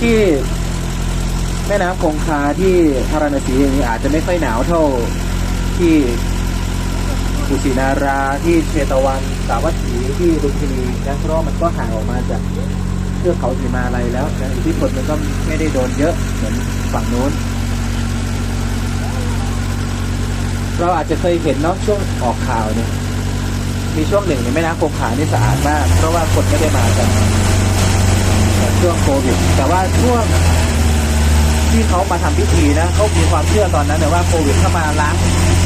ที่แม่น้ำคงคาที่พาราณสีอย่างนี้อาจจะไม่ค่อยหนาวเท่าที่กุสินาราที่เชตวันสาวัตถีที่ลุมพินีนะเพราะมันก็ห่างออกมาจากเทือกเขาหิมาลัยแล้วนะอิทธิพลมันก็ไม่ได้โดนเยอะเหมือนฝั่งนู้น เราอาจจะเคยเห็นเนาะช่วงออกข่าวเนี่ยมีช่วงหนึ่งในแม่น้ำคงคานี่สะอาดมาก เพราะว่าคนไม่ได้มากัน ช่วงโควิดแต่ว่าช่วงที่เขามาทำพิธีนะเขามีความเชื่อตอนนั้นเนี่ยว่าโควิดเข้ามาล้าง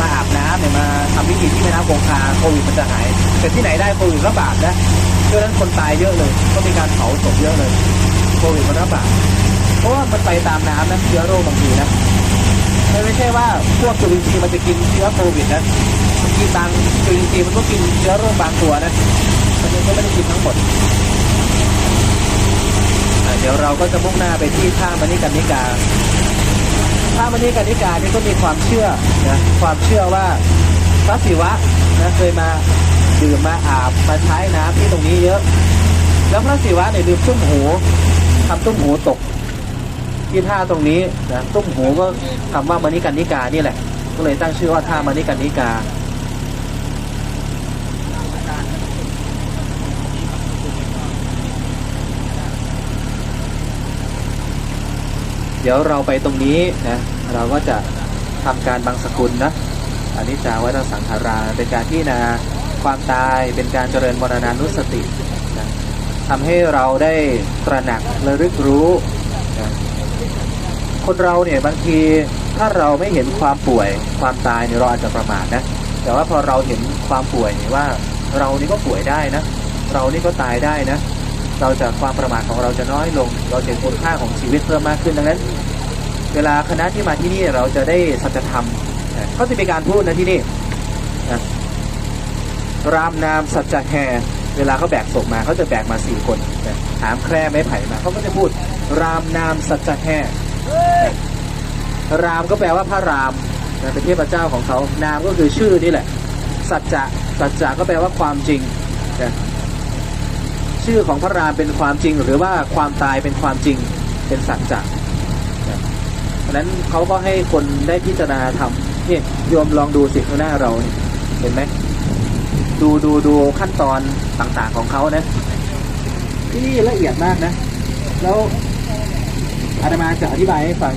มาอาบน้ำเนี่ยมาทำพิธีที่แม่น้ำคงคาโควิดมันจะหายแต่ที่ไหนได้โควิดระบาดนะช่วงนั้นคนตายเยอะเลย ก็มีการเผาศพเยอะเลย โควิดมันระบาดเพราะว่ามันไปตามน้ำนะเชื้อโรคบางทีนะมันไม่ใช่ว่าพวกจุลินทรีย์มันจะกินเชื้อโควิดนะมันกินบางจุลินทรีย์มันก็กินเชื้อโรคบางตัวนะมันก็ไม่ได้กินทั้งหมด เดี๋ยวเราก็จะมุ่งหน้าไปที่ท่ามณิกันนิกาท่ามณิกันนิกานี่ก็มีความเชื่อนะความเชื่อว่าพระศิวะนะเคยมาดื่มมาอาบมาใช้น้ำที่ตรงนี้เยอะ แล้วพระศิวะเนี่ยลืมตุ้มหูทำตุ้มหูตก ที่ท่าตรงนี้นะตุ้มหูก็คำว่ามณิกันนิกานี่แหละ ก็เลยตั้งชื่อว่าท่ามณิกันนิกา เดี๋ยวเราไปตรงนี้นะเราก็จะทำการบังสกุลนะอันนี้จาวัตสังขาราเป็นการที่นาความตายเป็นการเจริญมรณานุสตินะทำให้เราได้ตระหนักระลึกรู้นะคนเราเนี่ยบางทีถ้าเราไม่เห็นความป่วยความตายเนี่ยเราอาจจะประมาทนะแต่ว่าพอเราเห็นความป่วยเนี่ยว่าเรานี่ก็ป่วยได้นะ เรานี่ก็ตายได้นะ เราจะความประมาทของเราจะน้อยลง เราจะคุณค่าของชีวิตเพิ่มมากขึ้นดังนั้น เวลาคณะที่มาที่นี่เราจะได้สัจธรรมเขาจะมีการพูดนะที่นี่รามนามสัจจะแห่เวลาเขาแบกศพมาเขาจะแบกมาสี่คนนะหามแคร่ไม้ไผ่มาเขาก็จะพูด รามนามสัจจะแห่รามก็แปลว่าพระรามเป็นเทพเจ้าของเขานามก็คือชื่อนี่แหละ สัจจะสัจจะก็แปลว่าความจริง ชื่อของพระรามเป็นความจริง หรือว่าความตายเป็นความจริงเป็นสัจจะเพราะฉะนั้นเขาก็ให้คนได้พิจารณาธรรมนี่โยมลองดูสิข้างหน้าเราเห็นไหมดูดูดูขั้นตอนต่างๆของเขานะที่นี่ละเอียดมากนะ แล้วอาตมาจะอธิบายให้ฟัง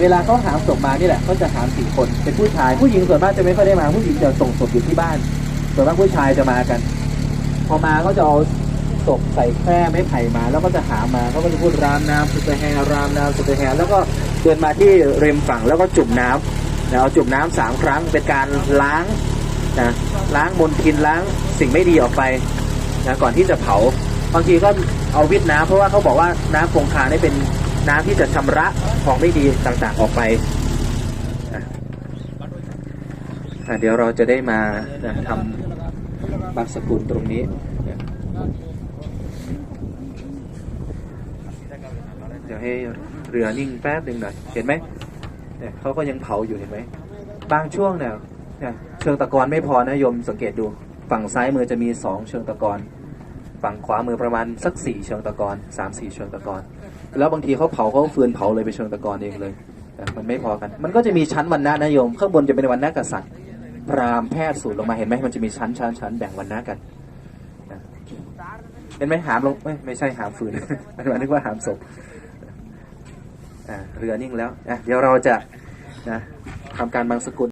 เวลาเขาหามศพมานี่แหละเขาจะหามสี่คน เป็นผู้ชาย ผู้หญิงส่วนมากจะไม่ค่อยได้มา ผู้หญิงจะส่งศพอยู่ที่บ้าน ส่วนมากผู้ชายจะมากัน พอมาก็จะเอาศพใส่แคร่ไม้ไผ่มา แล้วก็จะหามาเขาก็จะพูดรามน้ำสุดแฮรามน้ำสุดแฮแล้วก็เดินมาที่ริมฝั่งแล้วก็จุ่มน้ำนะเอาจุ่มน้ำสามครั้งเป็นการล้างนะล้างมลทินล้างสิ่งไม่ดีออกไปนะก่อนที่จะเผาบางทีก็เอาวิทน้ำเพราะว่าเขาบอกว่าน้ำคงคาได้เป็นน้ำที่จะชำระของไม่ดีต่างๆออกไปอะเดี๋ยวเราจะได้มาทำ บังสกุลตรงนี้เดี๋ยวให้เรือนิ่งแป๊บหนึ่งหน่อยเห็นไหมเนี่ยเขาก็ยังเผาอยู่เห็นไหมบางช่วงเนี่ยเชิงตะกอนไม่พอนะโยมสังเกตดู ฝั่งซ้ายมือจะมีสองเชิงตะกอนฝั่งขวามือประมาณสักสี่เชิงตะกอนสามสี่เชิงตะกอนแล้วบางทีเขาเผาเขาฟืนเผาเลยไปเชิงตะกอนเองเลยมันไม่พอกัน มันก็จะมีชั้นวันนะนะโยมข้างบนจะเป็นวันนะกษัตริย์ พราหมณ์แพทย์สูตรลงมาเห็นไหมมันจะมีชั้นชั้นชั้นแบ่งวันนะกันเห็นไหมหามลงไม่ไม่ใช่หามฟืนมันนึกว่าหามศพเรือนิ่งแล้วเดี๋ยวเราจะนะทำการบังสกุล